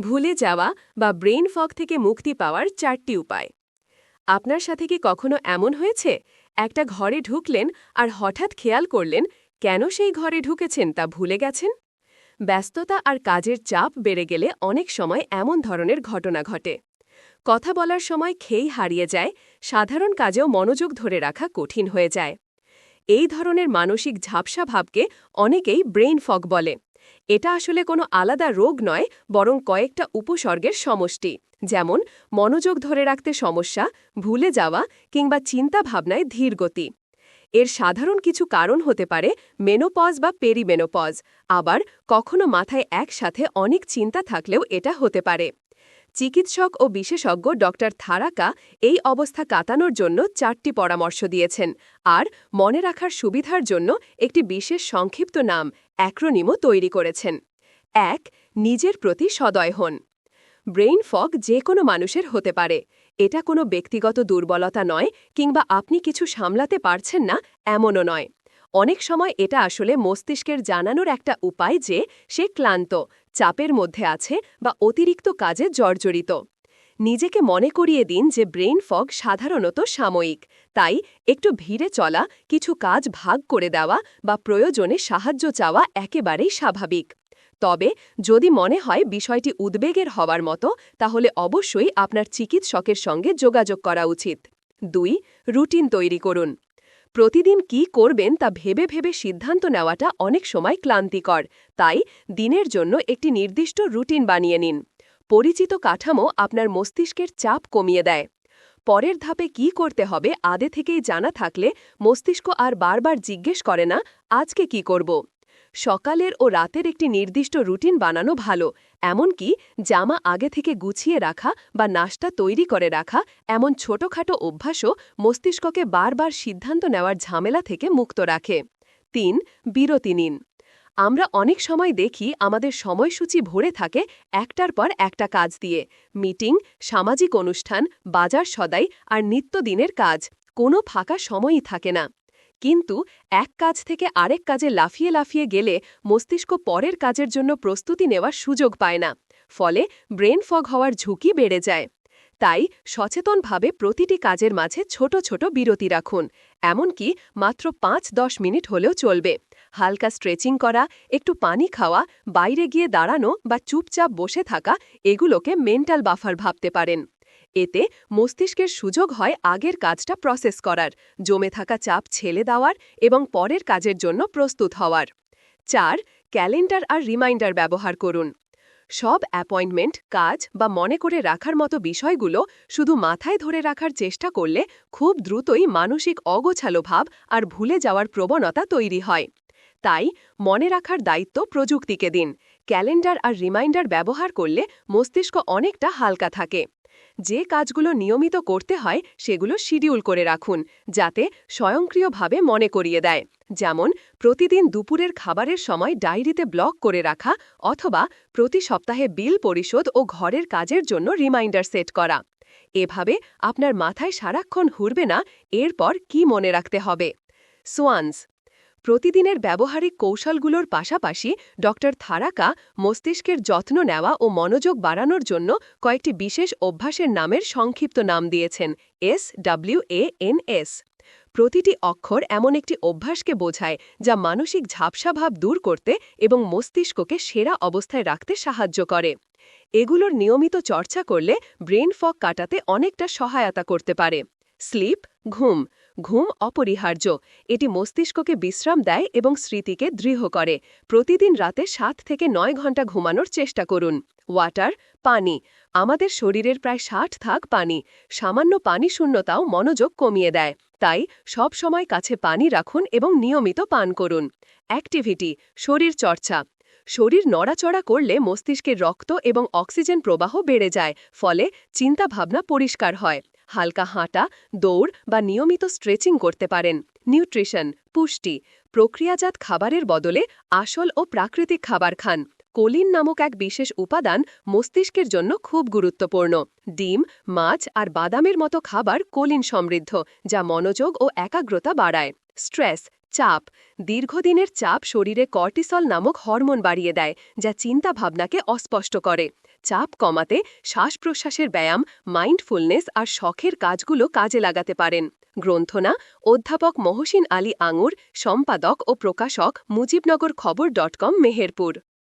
ভুলে যাওয়া বা ব্রেইন ফগ থেকে মুক্তি পাওয়ার চারটি উপায়। আপনার সাথে কি কখনো এমন হয়েছে? একটা ঘরে ঢুকলেন আর হঠাৎ খেয়াল করলেন, কেন সেই ঘরে ঢুকেছেন তা ভুলে গেছেন? ব্যস্ততা আর কাজের চাপ বেড়ে গেলে অনেক সময় এমন ধরনের ঘটনা ঘটে। কথা বলার সময় খেই হারিয়ে যায়, সাধারণ কাজেও মনোযোগ ধরে রাখা কঠিন হয়ে যায়। এই ধরনের মানসিক ঝাপসা ভাবকে অনেকেই ব্রেইন ফগ বলে। এটা আসলে কোনো আলাদা রোগ নয়, বরং কয়েকটা উপসর্গের সমষ্টি, যেমন মনোযোগ ধরে রাখতে সমস্যা, ভুলে যাওয়া কিংবা চিন্তা ভাবনায় ধীরগতি এর সাধারণ কিছু কারণ হতে পারে মেনোপজ বা পেরিমেনোপজ, আবার কখনো মাথায় একসাথে অনেক চিন্তা থাকলেও এটা হতে পারে। চিকিৎসক ও বিশেষজ্ঞ ডক্টর থারাকা এই অবস্থা কাটানোর জন্য চারটি পরামর্শ দিয়েছেন আর মনে রাখার সুবিধার জন্য একটি বিশেষ সংক্ষিপ্ত নাম, অ্যাক্রোনিমও তৈরি করেছেন। এক, নিজের প্রতি সদয় হন। ব্রেইন ফগ যে কোনো মানুষের হতে পারে। এটা কোনো ব্যক্তিগত দুর্বলতা নয় কিংবা আপনি কিছু সামলাতে পারছেন না, এমনও নয়। অনেক সময় এটা আসলে মস্তিষ্কের জানানোর একটা উপায় যে সে ক্লান্ত চাপের মধ্যে আছে বা অতিরিক্ত কাজে জর্জরিত। নিজেকে মনে করিয়ে দিন যে ব্রেইন ফগ সাধারণত সাময়িক। তাই একটু ভিড়ে চলা, কিছু কাজ ভাগ করে দেওয়া বা প্রয়োজনে সাহায্য চাওয়া একেবারেই স্বাভাবিক। তবে যদি মনে হয় বিষয়টি উদ্বেগের হওয়ার মতো, তাহলে অবশ্যই আপনার চিকিৎসকের সঙ্গে যোগাযোগ করা উচিত। দুই, রুটিন তৈরি করুন। প্রতিদিন কি করবেন তা ভেবে ভেবে সিদ্ধান্ত নেওয়াটা অনেক সময় ক্লান্তিকর। তাই দিনের জন্য একটি নির্দিষ্ট রুটিন বানিয়ে নিন। পরিচিত কাঠামো আপনার মস্তিষ্কের চাপ কমিয়ে দেয়। পরের ধাপে কি করতে হবে আদে থেকেই জানা থাকলে মস্তিষ্ক আর বারবার জিজ্ঞেস করে না, আজকে কি করব? সকালের ও রাতের একটি নির্দিষ্ট রুটিন বানানো ভালো, এমনকি জামা আগে থেকে গুছিয়ে রাখা বা নাস্তা তৈরি করে রাখা এমন ছোটখাটো অভ্যাসও মস্তিষ্ককে বারবার সিদ্ধান্ত নেওয়ার ঝামেলা থেকে মুক্ত রাখে। তিন, বিরতি নিন। আমরা অনেক সময় দেখি আমাদের সময়সূচি ভরে থাকে একটার পর একটা কাজ দিয়ে। মিটিং, সামাজিক অনুষ্ঠান, বাজার সদাই আর নিত্যদিনের কাজ, কোনো ফাঁকা সময়ই থাকে না। কিন্তু এক কাজ থেকে আরেক কাজে লাফিয়ে লাফিয়ে গেলে মস্তিষ্ক পরের কাজের জন্য প্রস্তুতি নেওয়ার সুযোগ পায় না, ফলে ব্রেন ফগ হওয়ার ঝুঁকি বেড়ে যায়। তাই সচেতনভাবে প্রতিটি কাজের মাঝে ছোট ছোট বিরতি রাখুন, এমনকি মাত্র পাঁচ দশ মিনিট হলেও চলবে। হালকা স্ট্রেচিং করা, একটু পানি খাওয়া, বাইরে গিয়ে দাঁড়ানো বা চুপচাপ বসে থাকা, এগুলোকে মেন্টাল বাফার ভাবতে পারেন। এতে মস্তিষ্কের সুযোগ হয় আগের কাজটা প্রসেস করার, জমে থাকা চাপ ছেলে দেওয়ার এবং পরের কাজের জন্য প্রস্তুত হওয়ার। চার, ক্যালেন্ডার আর রিমাইন্ডার ব্যবহার করুন। সব অ্যাপয়েন্টমেন্ট, কাজ বা মনে করে রাখার মতো বিষয়গুলো শুধু মাথায় ধরে রাখার চেষ্টা করলে খুব দ্রুতই মানসিক অগোছালো ভাব আর ভুলে যাওয়ার প্রবণতা তৈরি হয়। তাই মনে রাখার দায়িত্ব প্রযুক্তিকে দিন। ক্যালেন্ডার আর রিমাইন্ডার ব্যবহার করলে মস্তিষ্ক অনেকটা হালকা থাকে। যে কাজগুলো নিয়মিত করতে হয় সেগুলো শিডিউল করে রাখুন, যাতে স্বয়ংক্রিয়ভাবে মনে করিয়ে দেয়। যেমন, প্রতিদিন দুপুরের খাবারের সময় ডায়েরিতে ব্লক করে রাখা অথবা প্রতি সপ্তাহে বিল পরিশোধ ও ঘরের কাজের জন্য রিমাইন্ডার সেট করা। এভাবে আপনার মাথায় সারাক্ষণ হুরবে না, এরপর কি মনে রাখতে হবে? সোয়ান্স প্রতিদিনের ব্যবহারিক কৌশলগুলোর পাশাপাশি ড থারাকা মস্তিষ্কের যত্ন নেওয়া ও মনোযোগ বাড়ানোর জন্য কয়েকটি বিশেষ অভ্যাসের নামের সংক্ষিপ্ত নাম দিয়েছেন S W A N S. প্রতিটি অক্ষর এমন একটি অভ্যাসকে বোঝায় যা মানসিক ঝাপসাভাব দূর করতে এবং মস্তিষ্ককে সেরা অবস্থায় রাখতে সাহায্য করে। এগুলোর নিয়মিত চর্চা করলে ব্রেন ফক কাটাতে অনেকটা সহায়তা করতে পারে। স্লিপ, ঘুম ঘুম অপরিহার্য। এটি মস্তিষ্ককে বিশ্রাম দেয় এবং স্মৃতিকে দৃঢ় করে। প্রতিদিন রাতে সাত থেকে নয় ঘণ্টা ঘুমানোর চেষ্টা করুন। ওয়াটার, পানি। আমাদের শরীরের প্রায় ষাট থাক পানি। সামান্য পানি শূন্যতাও মনোযোগ কমিয়ে দেয়। তাই সব সময় কাছে পানি রাখুন এবং নিয়মিত পান করুন। অ্যাক্টিভিটি, শরীর চর্চা। শরীর নড়াচড়া করলে মস্তিষ্কের রক্ত এবং অক্সিজেন প্রবাহ বেড়ে যায়, ফলে চিন্তাভাবনা পরিষ্কার হয়। হালকা হাঁটা, দৌড় বা নিয়মিত স্ট্রেচিং করতে পারেন। নিউট্রিশন, পুষ্টি, প্রক্রিয়াজাত খাবারের বদলে আসল ও প্রাকৃতিক খাবার খান। কোলিন নামক এক বিশেষ উপাদান মস্তিষ্কের জন্য খুব গুরুত্বপূর্ণ। ডিম, মাছ আর বাদামের মতো খাবার কোলিন সমৃদ্ধ, যা মনোযোগ ও একাগ্রতা বাড়ায়। স্ট্রেস চাপ। দীর্ঘদিনের চাপ শরীরে কর্টিসল নামক হরমোন বাড়িয়ে দেয়, যা চিন্তা ভাবনাকে অস্পষ্ট করে। চাপ কমাতে শ্বাস প্রশ্বাসের ব্যায়াম, মাইন্ডফুলনেস আর শখের কাজগুলো কাজে লাগাতে পারেন। গ্রন্থনা, অধ্যাপক মহসিন আলী আঙুর, সম্পাদক ও প্রকাশক মুজিবনগর খবর ডট কম, মেহেরপুর।